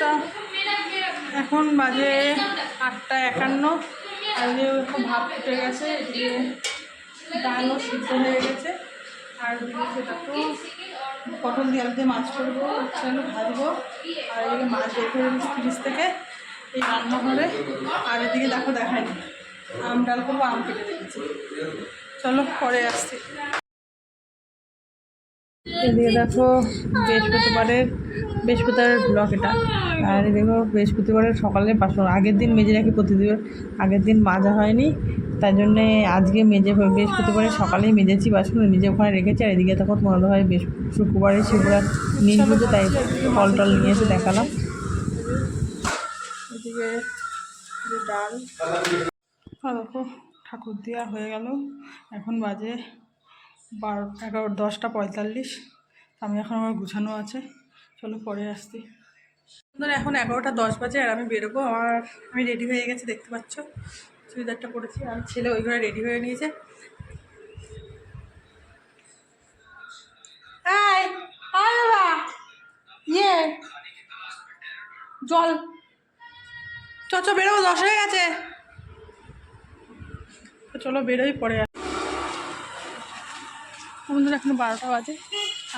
তা এখন বাজে আটটা একান্ন। আর খুব ভাব ফুটে গেছে ডালও সিদ্ধ হয়ে গেছে। আর সেটা তো পটল দিয়ে আলু দিয়ে মাছ করব সেগুলো ভাজবো। আর এদিকে মাছ দিচ্ছি ফ্রিজ থেকে, এই রান্নাঘরে। আর এদিকে দেখো দেখায়নি আম ডাল করব, আম কেটে রেখেছি। চলো, পরে আসছি। এদিকে দেখো বৃহস্পতিবারের বৃহস্পতিবারের ব্লক এটা। আর দেখো বৃহস্পতিবারের সকালে বাসন আগের দিন মেজে রাখি প্রতিদিন আগের দিন মাজা হয়নি। তাই জন্যে আজকে মেজে বৃহস্পতিবারের সকালেই মেজেছি বাসন নিজে ওখানে রেখেছি। আর এদিকে তখন মনে হয় বেশ শুক্রবারে শিবরাত নীল পুজো, তাই ফল টল নিয়ে এসে দেখালাম। এদিকে ডাল ঠাকুর দেওয়া হয়ে গেল। এখন বাজে বারো, এগারো, দশটা পঁয়তাল্লিশ। আমি এখন আমার গুছানো আছে। চলো পরে আসছি। ধরো এখন এগারোটা দশ বাজে আর আমি বেরোবো। আমার, আমি রেডি হয়ে গেছি, দেখতে পাচ্ছ? চুড়িদারটা পরেছি। আর ছেলে ওই ঘরে রেডি হয়ে নিয়েছে। ইয়ে জল। চ বেরোবো, দশ হয়ে গেছে। চলো বেরোই, পরে আমাদের এখন বারোটা বাজে।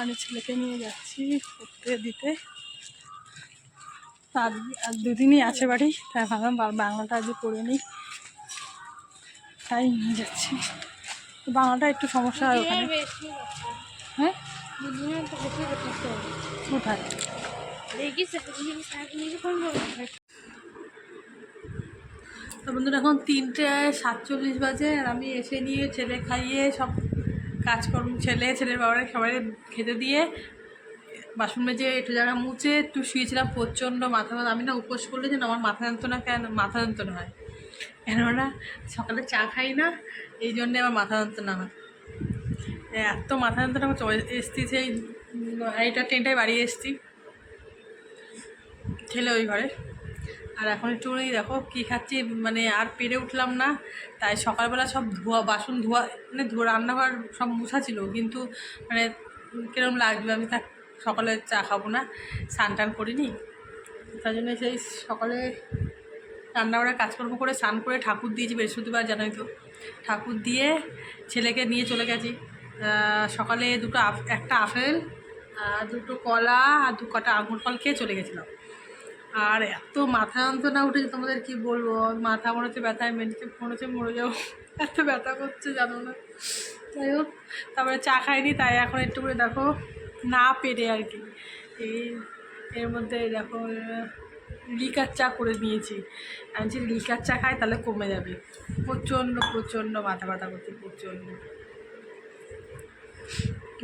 আমি ছেলেকে নিয়ে যাচ্ছি পড়তে দিতে। আর আর দুদিনই আছে বাড়ি তাই ভাবলাম বাংলাটা আজকে পড়ে নিই। তাই নিয়ে যাচ্ছি। বাংলাটা একটু সমস্যা হয় ওখানে। হ্যাঁ? কোথায়? তো বন্ধুরা এখন তিনটে সাতচল্লিশ বাজে। আর আমি এসে নিয়ে ছেলে খাইয়ে সব কাজকর্ম ছেলে, ছেলের বাবারে সবাই খেতে দিয়ে বাসন মেজে একটু জায়গা মুছে, একটু শুয়েছিলাম প্রচণ্ড মাথা আমি না উপোস করলে যেন আমার মাথা যন্ত্রণা কেন, মাথা যন্ত্রণা হয়। কেননা সকালে চা খাই না, এই জন্যে আমার মাথা যন্ত্রণা হয়। এত মাথা যন্ত্রণা হচ্ছে এসছি সেই এইটা ট্রেনটায় বাড়ি এসছি। ছেলে ওই ঘরে। আর এখন একটুখানি দেখো কী খাচ্ছি মানে আর পেরে উঠলাম না। তাই সকালবেলা সব ধোয়া, বাসন ধোয়া মানে ধোয়া, রান্নাঘর সব মুছা ছিল। কিন্তু মানে কীরকম লাগল আমি তা সকালে চা খাব না, স্নান টান করিনি। তাই জন্য সেই সকালে রান্নাঘরে কাজকর্ম করে স্নান করে ঠাকুর দিয়েছি বৃহস্পতিবার, জানোই তো। ঠাকুর দিয়ে ছেলেকে নিয়ে চলে গেছি। সকালে দুটো একটা আপেল আর দুটো কলা আর দু কটা আঙুর ফল খেয়ে চলে গেছিলাম। আর এত মাথা যন্ত্রণা উঠেছে, তোমাদের কি বলব? মাথা মনে হচ্ছে ব্যথায় মেরেছে মনে হচ্ছে, মরে যাব। এত ব্যথা করছে, জানো না। যাই হোক, তারপরে চা খাইনি, তাই এখন একটু করে দেখো, না পেরে আর কি। এই, এর মধ্যে দেখো, লিকার চা করে নিয়েছি আমি যদি লিকার চা খাই, তাহলে কমে যাবে। প্রচণ্ড প্রচণ্ড মাথা ব্যথা করছে, প্রচণ্ড।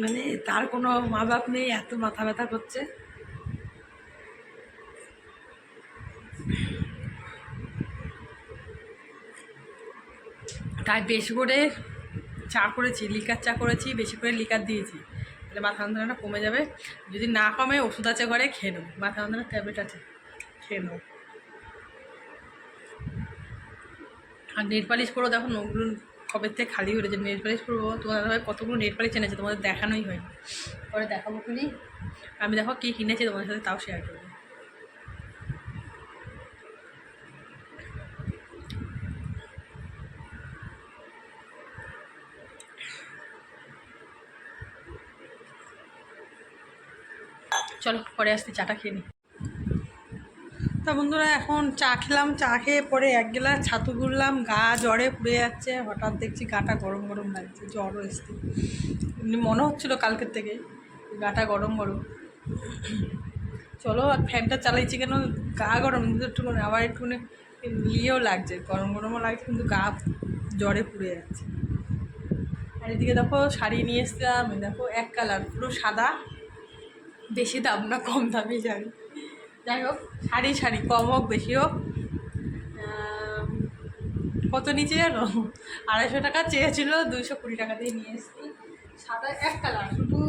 মানে তার কোনো মা বাপ নেই, এত মাথা ব্যথা করছে। তাই বেশি করে চা করেছি, লিকার চা করেছি, বেশি করে লিকার দিয়েছি। তাহলে মাথা যন্ত্রণাটা কমে যাবে। যদি না কমে, ওষুধ আছে ঘরে, খেয়ে নেব। মাথা যন্ত্রণার ট্যাবলেট আছে, খেয়ে নেব। আর নেট পালিশ করো, দেখো নখগুলো কবে থেকে খালি হয়ে রয়েছে। নেট পালিশ করব তোমাদের ভাই কতগুলো নেট পালিশ এনেছে, তোমাদের দেখানোই হয়নি। পরে দেখাবো খুনি। আমি দেখো কী কিনেছি, তোমাদের সাথে তাও শেয়ার করব। চলো, পরে আসতে চাটা খেয়ে নিই। তা বন্ধুরা, এখন চা খেলাম, চা খেয়ে পরে এক গেলা ছাতু ঘুরলাম, গা জ্বরে পুড়ে যাচ্ছে, হঠাৎ দেখছি গাটা গরম গরম লাগছে, জ্বরও এসছে। এমনি মনে হচ্ছিল কালকের থেকে গাটা গরম গরম। চলো, আর ফ্যানটা চালাইছি কেন? গা গরম, কিন্তু একটুখানি আবার একটুখানি ইয়েও লাগছে, গরম গরমও লাগছে, কিন্তু গা জ্বরে পুড়ে যাচ্ছে। আর এদিকে দেখো, শাড়ি নিয়ে এসছিলাম দেখো, এক কালার, পুরো সাদা। বেশি দাম না, কম দামি শাড়ি যাই হোক, শাড়ি শাড়ি, কম হোক, বেশি হোক। কত নিচে জানো? আড়াইশো টাকা চেয়েছিল, দুইশো কুড়ি টাকা দিয়ে নিয়ে এসেছি। সাদা এক কালার, শুধু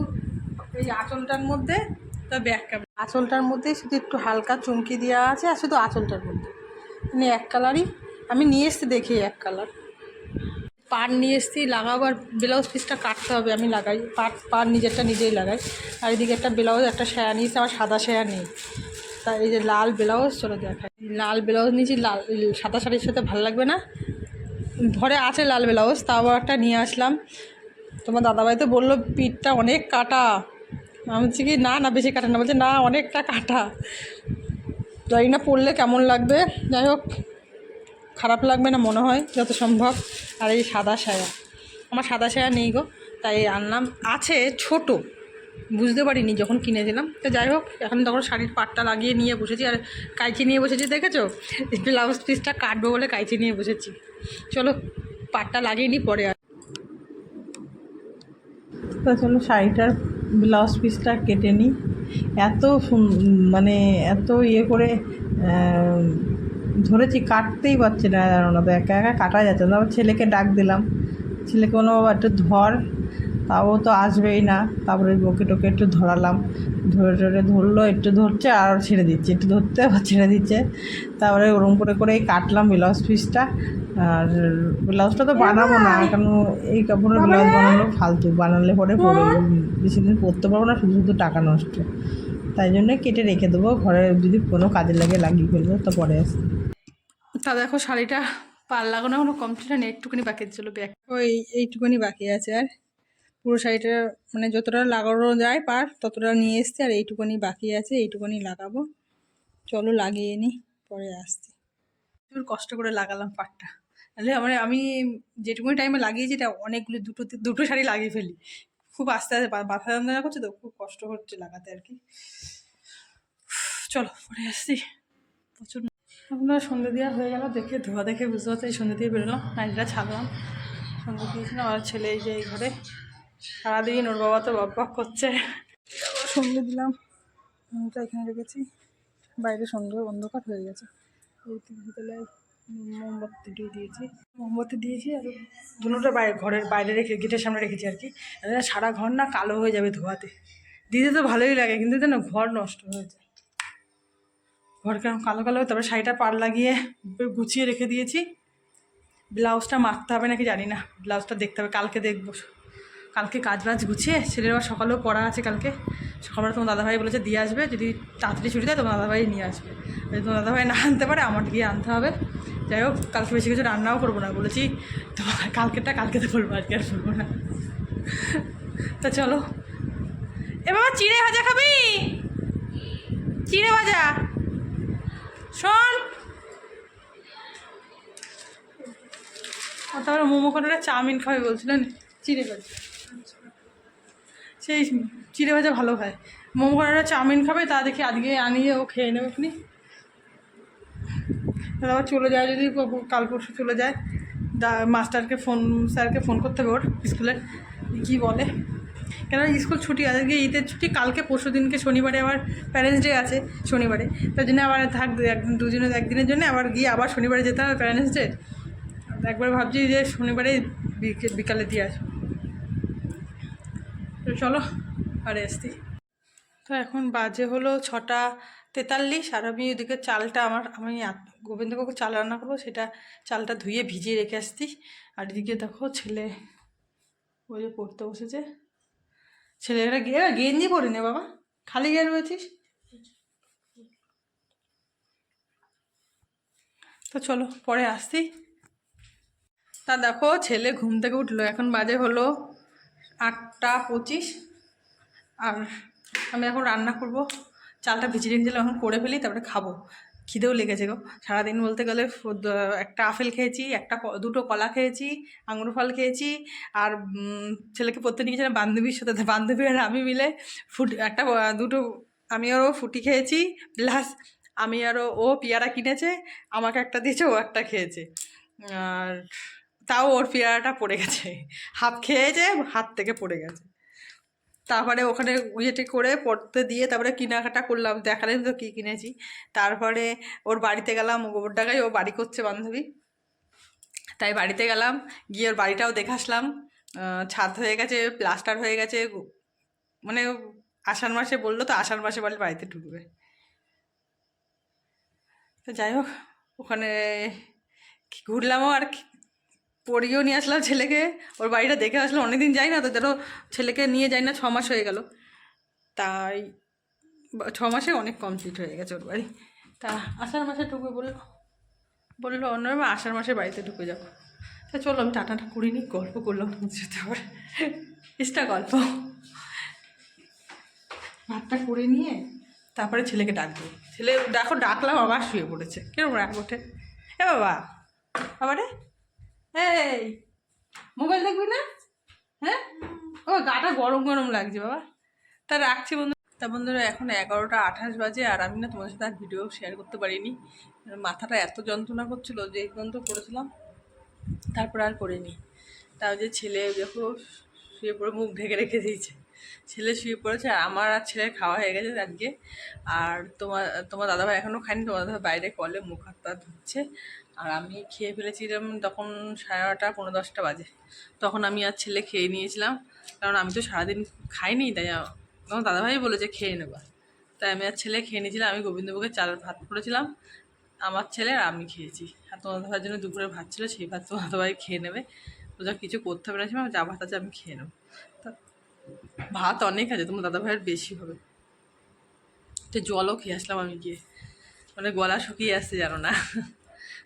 এই আঁচলটার মধ্যে তবে এক কালার আঁচলটার মধ্যে শুধু একটু হালকা চুমকি দেওয়া আছে, আর শুধু আঁচলটার মধ্যে। মানে এক কালারই। আমি নিয়ে এসেছি দেখি এক কালার। পার নিয়ে এসেছি, লাগাবো আর ব্লাউজ পিসটা কাটতে হবে, আমি লাগাই। পার পার নিজেরটা নিজেই লাগাই। আর এদিকে একটা ব্লাউজ, একটা সায়া নিয়েছি, আমার সাদা সায়া নেই। তা এই যে লাল ব্লাউজ, চলো দেখাই। লাল ব্লাউজ নিয়েছি, লাল, সাদা শাড়ির সাথে ভালো লাগবে না? ঘরে আছে লাল ব্লাউজ, তাও একটা নিয়ে আসলাম। তোমার দাদাভাই তো বলল, পিঠটা অনেক কাটা। আমি বলছি কি, না না, বেশি কাটা না। বলছে, না, অনেকটা কাটা। জানি না পরলে কেমন লাগবে, যাই হোক। খারাপ লাগবে না মনে হয়, যত সম্ভব। আর এই সাদা সায়া। আমার সাদা সায়া নেই গো, তাই আনলাম। আছে ছোট, বুঝতে পারিনি যখন কিনেছিলাম। তো যাই হোক, এখন তখন শাড়ির পাটটা লাগিয়ে নিয়ে বসেছি। আর কাইচি নিয়ে বসেছি, দেখেছ? ব্লাউজ পিসটা কাটবো বলে কাইচি নিয়ে বসেছি। চলো, পাটটা লাগিয়ে নিই পরে আর। চলো, শাড়িটার ব্লাউজ পিসটা কেটে নিই। এত মানে এত ইয়ে করে ধরেছি কাটতেই পারছি না জানো না তো একা একা কাটা যাচ্ছে না। ছেলেকে ডাক দিলাম। ছেলেকে কোনো একটু ধর। তাও তো আসবেই না। তারপরে বকে টোকে একটু ধরালাম। ধরে ধরে ধরলো একটু ধরছে আর ছেড়ে দিচ্ছে। একটু ধরতে আবার ছেড়ে দিচ্ছে। তারপরে ওরম করে করেই কাটলাম ব্লাউজ পিসটা। আর ব্লাউজটা তো বানাবো না কারণ এই কাপড়ের ব্লাউজ বানানো ফালতু। বানালে পরে পরে বেশি দিন পরতে পারব না শুধু শুধু টাকা নষ্ট। তাই জন্য কেটে রেখে দেবো। ঘরে যদি কোনো কাজে লাগে লাগিয়ে ফেলব তো পরে আসে। তা দেখো শাড়িটা পাল লাগানো কোনো কমপ্লিট হয়নি, একটুখানি বাকি ছিল ব্যাগ। ওই এইটুকুনি বাকি আছে আর। পুরো শাড়িটা মানে যতটা লাগানো যায় পার, ততটা নিয়ে এসছি আর এইটুকুনি বাকি আছে, এইটুকুনি লাগাবো। চলো লাগিয়ে নি, পরে আসছি। একটু কষ্ট করে লাগালাম পাটটা। তাহলে আমার, আমি যেটুকুনি টাইমে লাগিয়েছি, এটা অনেকগুলো, দুটো দুটো শাড়ি লাগিয়ে ফেলি। খুব আস্তে আস্তে বা- মাথা যন্ত্রণা করছে তো, খুব কষ্ট হচ্ছে লাগাতে আর কি। চলো, পরে আসছি। প্রচুর আপনার সন্ধ্যে দেওয়া হয়ে গেল, দেখে, ধোয়া দেখে বুঝতে পারছি এই সন্ধ্যে দিয়ে বেরোলাম। নাইটটা ছাড়লাম। সন্ধ্যে দিয়েছিলাম আর ছেলে এই যে এই ঘরে। সারাদিন ওর বাবা তো বক বক করছে। সন্ধ্যে দিলাম। ফোনটা এখানে রেখেছি। বাইরে সন্ধ্যে অন্ধকার হয়ে গেছে। তো মোমবাতি দিয়ে দিয়েছি। মোমবাতি দিয়েছি আর দুটোটা বাইরে ঘরের বাইরে রেখে, গেটের সামনে রেখেছি আর কি। সারা ঘর না কালো হয়ে যাবে ধোয়াতে। দিতে তো ভালোই লাগে, কিন্তু যেন ঘর নষ্ট হয়ে যায়। ঘর কেমন কালো কালো তারপরে শাড়িটা পার লাগিয়ে গুছিয়ে রেখে দিয়েছি। ব্লাউজটা মারতে হবে নাকি জানি না, ব্লাউজটা দেখতে হবে, কালকে দেখব। কালকে কাজ বাজ গুছিয়ে, ছেলের আবার সকালেও পড়া আছে কালকে। সকালবেলা তোমার দাদাভাই বলেছে দিয়ে আসবে, যদি তাড়াতাড়ি ছুটি দেয় তোমার দাদাভাই নিয়ে আসবে। যদি তোমার দাদাভাই না আনতে পারে, আমার গিয়ে আনতে হবে। যাই হোক, কালকে বেশি কিছু রান্নাও করব না, বলেছি তোমার কালকেরটা কালকে তো করব আজকে আর করব না। তা চলো। এ বাবা, চিড়ে ভাজা খাবি? চিড়ে ভাজা? শোন। তারপরে মোমো কটারে চাউমিন খাবে বলছিলেন চিড়ে ভাজা। সেই চিড়ে ভাজা ভালো খায় মোমো কটারে চাউমিন খাবে তা দেখি আজকে আনিয়ে ও খেয়ে নেবে আপনি আবার চলে যায় যদি কাল পরশু চলে যায়। মাস্টারকে ফোন স্যারকে ফোন করতে হবে ওর স্কুলের কী বলে? কেন স্কুল ছুটি আজকে ঈদের ছুটি, কালকে পরশু দিনকে শনিবারে আবার প্যারেন্টস ডে আছে শনিবারে। তার জন্য আবার থাক একদিন দুদিনের একদিনের জন্য আবার গিয়ে আবার শনিবারে যেতে হবে প্যারেন্টস ডে একবার ভাবছি যে শনিবারে বিকে- বিকালে দিয়ে আসব। তো চলো, আরে আসতি তো এখন বাজে হলো ছটা তেতাল্লিশ, আর আমি ওদিকে চালটা আমার, আমি গোবিন্দভোগ চাল রান্না করব, সেটা চালটা ধুয়ে ভিজিয়ে রেখে আসতি আর এদিকে দেখো ছেলে, ওই যে পড়তে বসেছে। ছেলেরা গিয়ে গেঞ্জি পরে নে বাবা। খালি গিয়ে রয়েছিস? তো চলো, পরে আসছি। তা দেখো, ছেলে ঘুম থেকে উঠল। এখন বাজে হলো আটটা পঁচিশ। আর আমি এখন রান্না করব। চালটা ভিজিয়ে রেখেছিলাম এখন করে ফেলি, তারপরে খাব। খিদেও লেগেছে গো। সারাদিন বলতে গেলে একটা আপেল খেয়েছি, একটা দুটো কলা খেয়েছি, আঙুর ফল খেয়েছি, আর ছেলেকে পড়তে নিয়ে গেছিলাম বান্ধবীর সাথে। বান্ধবী আর আমি মিলে ফুট, একটা দুটো, আমি আরও ফুটি খেয়েছি, প্লাস আমি আরও ও পেয়ারা কিনেছে, আমাকে একটা দিয়েছে, ও একটা খেয়েছে। আর তাও ওর পেয়ারাটা পড়ে গেছে। হাফ খেয়েছে, হাত থেকে পড়ে গেছে। তারপরে ওখানে ইয়েটে করে পড়তে দিয়ে তারপরে কেনাকাটা করলাম, দেখালেন তো কী কিনেছি। তারপরে ওর বাড়িতে গেলাম, গোবর ডাকায় ও বাড়ি করছে, বান্ধবী। তাই বাড়িতে গেলাম, গিয়ে ওর বাড়িটাও দেখে আসলাম। ছাদ হয়ে গেছে প্লাস্টার হয়ে গেছে মানে আষাঢ় মাসে বলল তো, আষাঢ় মাসে বলে বাড়িতে ঢুকবে। তো যাই হোক, ওখানে ঘুরলামও আর পড়িয়েও নিয়ে আসলাম ছেলেকে। ওর বাড়িটা দেখে আসলাম অনেকদিন যাই না তো, ধরো ছেলেকে নিয়ে যাই না, ছ মাস হয়ে গেল। তাই ছ মাসে অনেক কমপ্লিট হয়ে গেছে ওর বাড়ি। তা আষাঢ় মাসে ঢুকবে বলল বলল অন্যরকম আষাঢ় মাসে বাড়িতে ঢুকে যাব তা চলো, আমি টাটাটা করিনি গল্প করলাম তোমার সাথে আবার। এক্সট্রা গল্প। ভাতটা করে নিয়ে তারপরে ছেলেকে ডাকবো। ছেলে, দেখো, ডাকলাম, আবার শুয়ে পড়েছে। কীরকম রাগ ওঠে। এ বাবা বাবা রে এই মোবাইল দেখবি না? হ্যাঁ? ও গাটা গরম গরম লাগছে বাবা। তা রাখছি বন্ধু। তা বন্ধুরা এখন এগারোটা আঠাশ বাজে আর আমি না তোমার সাথে আর ভিডিও শেয়ার করতে পারিনি। মাথাটা এত যন্ত্রণা করছিল যে পর্যন্ত করেছিলাম। তারপর আর করিনি। তাও যে ছেলে দেখো শুয়ে পড়ে মুখ ঢেকে রেখে দিয়েছে। ছেলে শুয়ে পড়েছে আর আমার আর ছেলের খাওয়া হয়ে গেছে আজকে। আর তোমার তোমার দাদাভাই এখনও খায়নি তোমার দাদাভাই বাইরে কলে মুখ হাত পা ধুচ্ছে। আর আমি খেয়ে ফেলেছিলাম তখন সাড়ে নটা পনেরো দশটা বাজে। তখন আমি আর ছেলে খেয়ে নিয়েছিলাম। কারণ আমি তো সারাদিন খাইনি, তাই আমার দাদাভাই বলেছে খেয়ে নেবা। তাই আমি আর ছেলে খেয়ে নিয়েছিলাম। আমি গোবিন্দভোগের চাল ভাত করেছিলাম। আমার ছেলে আর আমি খেয়েছি। আর তোমার দাদাভাইয়ের জন্য দুপুরে ভাত ছিল, সেই ভাত তোমার দাদাভাই খেয়ে নেবে। ওটা কিছু করতে হবে না সময় যা ভাত আছে আমি খেয়ে নেব। তা ভাত অনেক আছে, তোমার দাদাভাইয়ের বেশি হবে। তো জলও খেয়ে আসলাম আমি গিয়ে। মানে গলা শুকিয়ে আসছে, জানো না।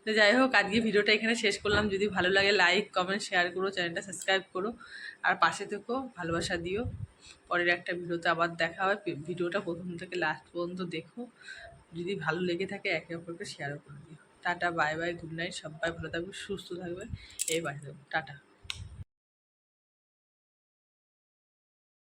তো যাই হোক, আজকে ভিডিওটা এখানে শেষ করলাম। যদি ভালো লাগে লাইক কমেন্ট শেয়ার করো চ্যানেলটা সাবস্ক্রাইব করো। আর পাশে থেকো, ভালোবাসা দিও। পরের একটা ভিডিওতে আবার দেখা হয় ভিডিওটা প্রথম থেকে লাস্ট পর্যন্ত দেখো। যদি ভালো লেগে থাকে, একে অপরকে শেয়ারও করে দিও। Tata bye bye good night সবাই ভালো থাকবে, সুস্থ থাকবে। এই বাড়ি টাটা।